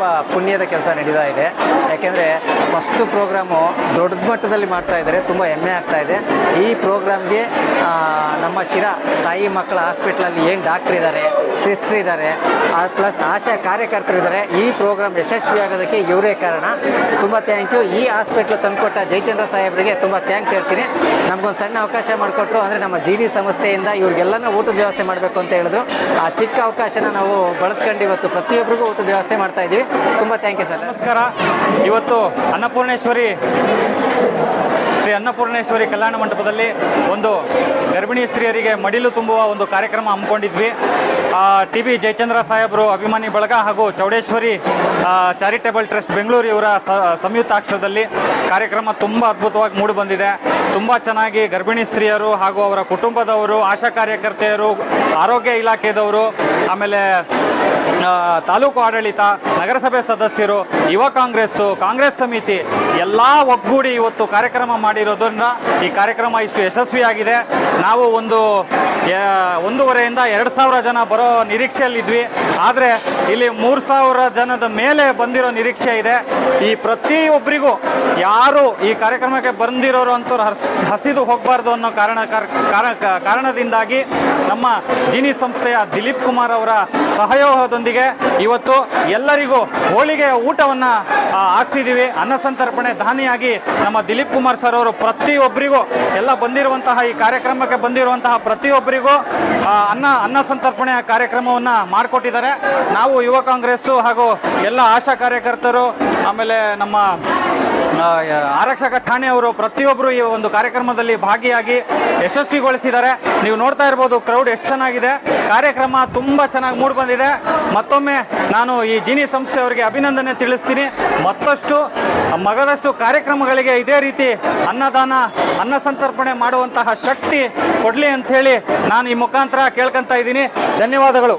ತುಂಬ ಪುಣ್ಯದ ಕೆಲಸ ನಡೀತಾ ಇದೆ. ಯಾಕೆಂದರೆ ಫಸ್ಟು ಪ್ರೋಗ್ರಾಮು ದೊಡ್ಡ ಮಟ್ಟದಲ್ಲಿ ಮಾಡ್ತಾ ಇದ್ದಾರೆ. ತುಂಬ ಹೆಮ್ಮೆ ಆಗ್ತಾ ಇದೆ. ಈ ಪ್ರೋಗ್ರಾಮ್ಗೆ ನಮ್ಮ ಶಿರಾ ತಾಯಿ ಮಕ್ಕಳ ಹಾಸ್ಪಿಟ್ಲಲ್ಲಿ ಏನು ಡಾಕ್ಟ್ರ್ ಇದ್ದಾರೆ ಸಿಸ್ಟ್ರ್ ಇದ್ದಾರೆ ಪ್ಲಸ್ ಆಶಾ ಕಾರ್ಯಕರ್ತರಿದ್ದಾರೆ ಈ ಪ್ರೋಗ್ರಾಮ್ ಯಶಸ್ವಿ ಆಗೋದಕ್ಕೆ ಇವರೇ ಕಾರಣ. ತುಂಬ ಥ್ಯಾಂಕ್ ಯು ಈ ಹಾಸ್ಪಿಟ್ಲ್ ತಂದುಕೊಟ್ಟ ಜಯಚಂದ್ರ ಸಾಹೇಬರಿಗೆ ತುಂಬ ಥ್ಯಾಂಕ್ಸ್ ಹೇಳ್ತೀನಿ. ನಮಗೊಂದು ಸಣ್ಣ ಅವಕಾಶ ಮಾಡಿಕೊಟ್ರು. ಅಂದರೆ ನಮ್ಮ ಜಿ ಡಿ ಸಂಸ್ಥೆಯಿಂದ ಇವ್ರಿಗೆಲ್ಲನೂ ಊಟದ ವ್ಯವಸ್ಥೆ ಮಾಡಬೇಕು ಅಂತ ಹೇಳಿದ್ರು. ಆ ಚಿಕ್ಕ ಅವಕಾಶನ ನಾವು ಬಳಸ್ಕೊಂಡು ಇವತ್ತು ಪ್ರತಿಯೊಬ್ಬರಿಗೂ ಊಟದ ವ್ಯವಸ್ಥೆ ಮಾಡ್ತಾ ಇದ್ದೀವಿ ತುಂಬ ಥ್ಯಾಂಕ್ ಯು ಸರ್ ನಮಸ್ಕಾರ. ಇವತ್ತು ಅನ್ನಪೂರ್ಣೇಶ್ವರಿ ಶ್ರೀ ಅನ್ನಪೂರ್ಣೇಶ್ವರಿ ಕಲ್ಯಾಣ ಮಂಟಪದಲ್ಲಿ ಒಂದು ಗರ್ಭಿಣಿ ಸ್ತ್ರೀಯರಿಗೆ ಮಡಿಲು ತುಂಬುವ ಒಂದು ಕಾರ್ಯಕ್ರಮ ಹಮ್ಮಿಕೊಂಡಿದ್ವಿ. ಟಿ ಬಿ ಜಯಚಂದ್ರ ಸಾಹೇಬರು ಅಭಿಮಾನಿ ಬಳಗ ಹಾಗೂ ಚೌಡೇಶ್ವರಿ ಚಾರಿಟೇಬಲ್ ಟ್ರಸ್ಟ್ ಬೆಂಗಳೂರು ಇವರ ಸಂಯುಕ್ತಾಕ್ಷರದಲ್ಲಿ ಕಾರ್ಯಕ್ರಮ ತುಂಬ ಅದ್ಭುತವಾಗಿ ಮೂಡಿಬಂದಿದೆ ತುಂಬ ಚೆನ್ನಾಗಿ ಗರ್ಭಿಣಿ ಸ್ತ್ರೀಯರು ಹಾಗೂ ಅವರ ಕುಟುಂಬದವರು, ಆಶಾ ಕಾರ್ಯಕರ್ತೆಯರು, ಆರೋಗ್ಯ ಇಲಾಖೆದವರು, ಆಮೇಲೆ ತಾಲೂಕು ಆಡಳಿತ, ನಗರಸಭೆ ಸದಸ್ಯರು, ಯುವ ಕಾಂಗ್ರೆಸ್ಸು, ಕಾಂಗ್ರೆಸ್ ಸಮಿತಿ ಎಲ್ಲ ಒಗ್ಗೂಡಿ ಇವತ್ತು ಕಾರ್ಯಕ್ರಮ ಮಾಡಿರೋದ್ರಿಂದ ಈ ಕಾರ್ಯಕ್ರಮ ಇಷ್ಟು ಯಶಸ್ವಿಯಾಗಿದೆ. ನಾವು ಒಂದು ಒಂದೂವರೆಯಿಂದ ಎರಡು ಸಾವಿರ ಜನ ಬರೋ ನಿರೀಕ್ಷೆಯಲ್ಲಿದ್ವಿ. ಆದರೆ ಇಲ್ಲಿ ಮೂರು ಸಾವಿರ ಜನದ ಮೇಲೆ ಬಂದಿರೋ ನಿರೀಕ್ಷೆ ಇದೆ. ಈ ಪ್ರತಿಯೊಬ್ಬರಿಗೂ ಯಾರು ಈ ಕಾರ್ಯಕ್ರಮಕ್ಕೆ ಬಂದಿರೋರು ಅಂತವ್ರು ಹಸ್ ಹಸಿದು ಹೋಗಬಾರ್ದು ಅನ್ನೋ ಕಾರಣ ಕಾರಣ, ಕಾರಣದಿಂದಾಗಿ ನಮ್ಮ ಜಿನಿ ಸಂಸ್ಥೆಯ ದಿಲೀಪ್ ಕುಮಾರ್ ಅವರ ಸಹಯೋಗದೊಂದಿಗೆ ಇವತ್ತು ಎಲ್ಲರಿಗೂ ಹೋಳಿಗೆ ಊಟವನ್ನು ಹಾಕ್ಸಿದ್ದೀವಿ ಹಾಕ್ಸಿದೀವಿ. ಅನ್ನ ಸಂತರ್ಪಣೆ ದಾನಿಯಾಗಿ ನಮ್ಮ ದಿಲೀಪ್ ಕುಮಾರ್ ಸರ್ ಅವರು ಪ್ರತಿಯೊಬ್ಬರಿಗೂ ಎಲ್ಲ ಬಂದಿರುವಂತಹ ಈ ಕಾರ್ಯಕ್ರಮಕ್ಕೆ ಬಂದಿರುವಂತಹ ಪ್ರತಿಯೊಬ್ಬರಿಗೂ ಆ, ಅನ್ನ ಅನ್ನ ಸಂತರ್ಪಣೆ ಕಾರ್ಯಕ್ರಮವನ್ನು ಮಾಡಿಕೊಟ್ಟಿದ್ದಾರೆ. ನಾವು ಯುವ ಕಾಂಗ್ರೆಸ್ಸು ಹಾಗೂ ಎಲ್ಲ ಆಶಾ ಕಾರ್ಯಕರ್ತರು ಆಮೇಲೆ ನಮ್ಮ ಆರಕ್ಷಕ ಠಾಣೆಯವರು ಪ್ರತಿಯೊಬ್ಬರು ಈ ಒಂದು ಕಾರ್ಯಕ್ರಮದಲ್ಲಿ ಭಾಗಿಯಾಗಿ ಯಶಸ್ವಿಗೊಳಿಸಿದ್ದಾರೆ. ನೀವು ನೋಡ್ತಾ ಇರ್ಬೋದು ಕ್ರೌಡ್ ಎಷ್ಟು ಚೆನ್ನಾಗಿದೆ. ಕಾರ್ಯಕ್ರಮ ತುಂಬ ಚೆನ್ನಾಗಿ ಮೂಡಿಬಂದಿದೆ ಮತ್ತೊಮ್ಮೆ ನಾನು ಈ ಜಿನಿ ಸಂಸ್ಥೆಯವರಿಗೆ ಅಭಿನಂದನೆ ತಿಳಿಸ್ತೀನಿ. ಮತ್ತಷ್ಟು, ಮಗದಷ್ಟು ಕಾರ್ಯಕ್ರಮಗಳಿಗೆ ಇದೇ ರೀತಿ ಅನ್ನದಾನ, ಅನ್ನ ಸಂತರ್ಪಣೆ ಮಾಡುವಂತಹ ಶಕ್ತಿ ಕೊಡಲಿ ಅಂತ ಹೇಳಿ ನಾನು ಈ ಮುಖಾಂತರ ಕೇಳ್ಕೊಂತ ಇದ್ದೀನಿ. ಧನ್ಯವಾದಗಳು.